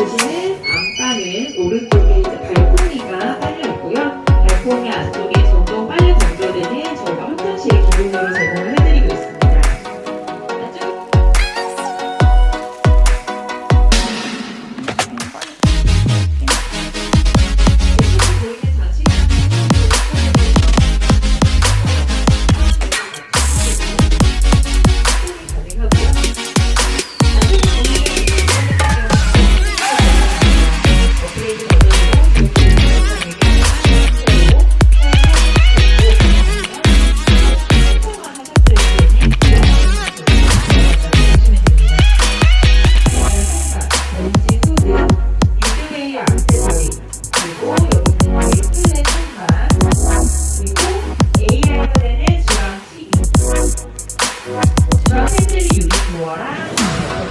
보시는 안방은 오른쪽에 이제 발코니가 딸려 있고요. 발코니 안쪽에 주방팬들이 유리 모아라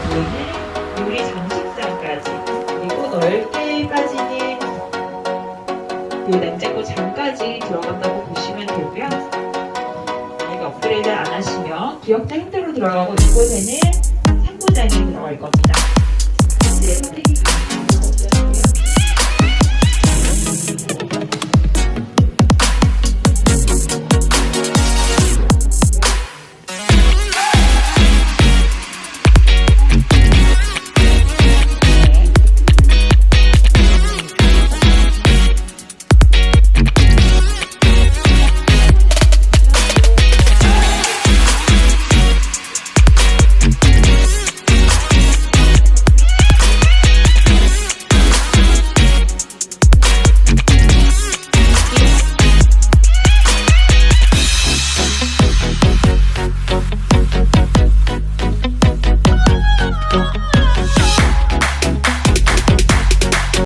보이는 유리 장식장까지 그리고 넓게 빠지는 그 냉장고 장까지 들어간다고 보시면 되고요. 이거 업그레이드 안 하시면 기억자 힘대로 들어가고 이곳에는 상부장이 들어갈 겁니다. 이제 선택이 가능합니다.